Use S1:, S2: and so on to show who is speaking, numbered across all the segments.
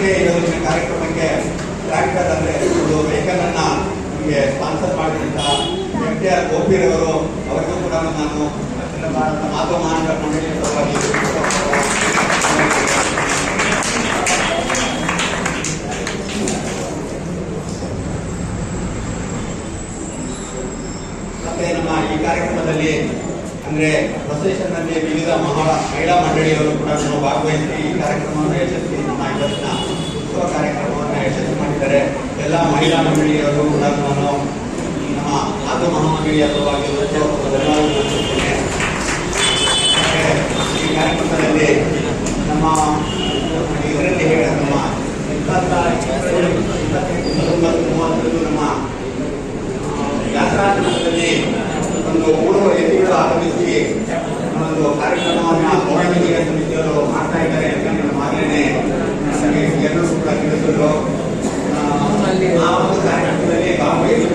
S1: K ಯೋಜನೆ ಕಾರ್ಯಕ್ರಮಕ್ಕೆ tractor ಅಂದರೆ ಒಂದು ವೆಹಿಕಲನ್ನು ನಮಗೆ ಸ್ಪಾನ್ಸರ್ ಮಾಡಿದಂತ ಎಂ ಟಿ ಆರ್ ಗೋಪಿರವರು ಅವರಿಗೂ ಕೂಡ ನಾನು ಮಾತು ಭಾರತ ಮತ್ತೆ ನಮ್ಮ ಈ ಕಾರ್ಯಕ್ರಮದಲ್ಲಿ ಅಂದ್ರೆ ಬಸವೇಶ್ವರನಲ್ಲಿ ವಿವಿಧ ಮಹಾ ಮಹಿಳಾ ಮಂಡಳಿಯವರು ಕೂಡ ಭಾಗವಹಿಸಿ ಈ ಕಾರ್ಯಕ್ರಮವನ್ನು ಯಶಸ್ವಿ ನಮ್ಮ ಇವತ್ತಿನ ಉತ್ಸವ ಕಾರ್ಯಕ್ರಮವನ್ನು ಯಶಸ್ವಿ ಮಾಡಿದ್ದಾರೆ ಎಲ್ಲ ಮಹಿಳಾ ಮಂಡಳಿಯವರು ಕೂಡ ನಾನು ನಮ್ಮ ಮಾತು ಮಹಾಮಂಡಳಿಯ ಪರವಾಗಿ ಈ ಕಾರ್ಯಕ್ರಮದಲ್ಲಿ ನಮ್ಮ ಇದರಲ್ಲಿ ಹೇಳ ನಮ್ಮ ಇಪ್ಪತ್ತ ಇಪ್ಪತ್ತೆಂಟು ಹತ್ತೊಂಬತ್ತು ಮೂವತ್ತರಂದು ನಮ್ಮ ಯಾತ್ರಾಂತರದಲ್ಲಿ ಒಂದು ಮೂರು ಎತ್ತಿಗಳು ಆಗಮಿಸಿ ಒಂದು ಕಾರ್ಯಕ್ರಮವನ್ನು ಪೌರಾಣಿಕ ಸಮಿತಿಯವರು ಮಾಡ್ತಾ ಇದ್ದಾರೆ ಅಂತ ಆಗಲೇ ನಮಗೆ ಎಲ್ಲರೂ ಕೂಡ ತಿಳಿಸಿದ್ರು ಆ, ಒಂದು ಕಾರ್ಯಕ್ರಮದಲ್ಲಿ ಭಾಗವಹಿಸಿ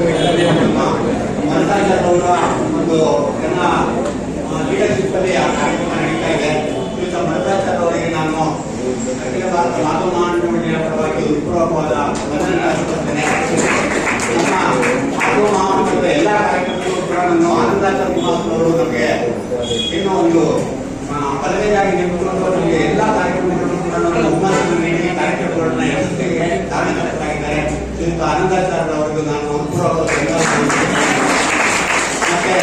S1: ಪದವಿಯಾಗಿ ನೇಮಕಗೊಂಡು ನಮಗೆ ಎಲ್ಲ ಕಾರ್ಯಕ್ರಮಗಳನ್ನು ನಾವು ನೀಡಿ ಕಾರ್ಯಕ್ರಮಗಳನ್ನ ಯಶಸ್ವಿಗೆ ಕಾರಣಕರ್ತರಾಗಿದ್ದಾರೆ ಶ್ರೀಯುತ ಆನಂದಾಚಾರ್ಯ ಅವರಿಗೂ ನಾನು ಮತ್ತೆ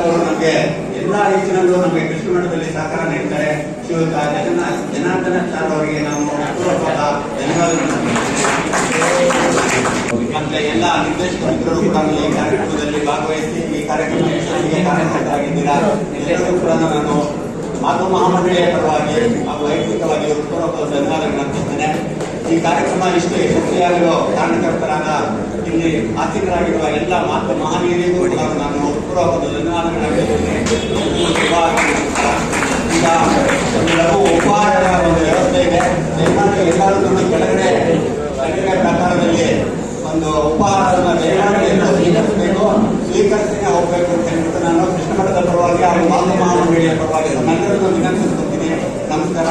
S1: ಅವರು ನಮಗೆ ಎಲ್ಲ ರೀತಿಯಲ್ಲೂ ನಮಗೆ ಕೃಷಿ ಮಠದಲ್ಲಿ ಸಹಕಾರ ನೀಡ್ತಾರೆ. ಶ್ರೀಯುತ ಜಗನ್ನಾಥ ಜನಾರ್ದನಾಚಾರ್ಯ ಅವರಿಗೆ ನಾವು ಹೃತ್ಪೂರ್ವಕವಾದ ಧನ್ಯವಾದಗಳು ಮತ್ತೆ ಎಲ್ಲ ನಿರ್ದೇಶಕರು ಕೂಡ ಈ ಕಾರ್ಯಕ್ರಮದಲ್ಲಿ ಭಾಗವಹಿಸಿ ಈ ಕಾರ್ಯಕ್ರಮ ಯಶಸ್ವಿಗೆ ಕಾರಣಕರ್ತರಾಗಿದ್ದೀರಾ ಎಲ್ಲರಿಗೂ ಕೂಡ ನಾನು ಮಾತು ಮಹಾಮಂಡಳಿಯ ಪರವಾಗಿ ಹಾಗೂ ವೈಯಕ್ತಿಕವಾಗಿ ಹೃತ್ಪೂರ್ವಕ ಧನ್ಯವಾದಗಳನ್ನು ಈ ಕಾರ್ಯಕ್ರಮ ಇಷ್ಟು ಯಶಸ್ವಿಯಾಗಲು ಕಾರಣಕರ್ತರಾದ ಇಲ್ಲಿ ಆಸೀನರಾಗಿರುವ ಎಲ್ಲ ಮಾತು ಮಹಾನೀಯರಿಗೂ ಕೂಡ ನಾನು ಹೃತ್ಪೂರ್ವಕ ಧನ್ಯವಾದಗಳನ್ನು ಅರ್ಪಿಸ್ತೇನೆ ಈಗ ಒಂದು ಲಘು ಉಪಹಾರದ ಒಂದು ವ್ಯವಸ್ಥೆ ಇದೆ. ಎಲ್ಲರೂ ಕೆಳಗಡೆ ಕೆಳಗಡೆ ಒಂದು ಉಪಹಾರವನ್ನು ಬೇರೆಬೇಕು ಸ್ವೀಕರಿಸಿನೇ ಹೋಗಬೇಕು ಅಂತ ನಾನು ಕೃಷ್ಣ ಮಠದ ಪರವಾಗಿ ಹಾಗೂ ಮಾಧ್ಯಮ ಪರವಾಗಿ ನಮ್ಮೆಲ್ಲರನ್ನು ವಿನಂತಿಸ್ಕೊತೀನಿ ನಮಸ್ಕಾರ.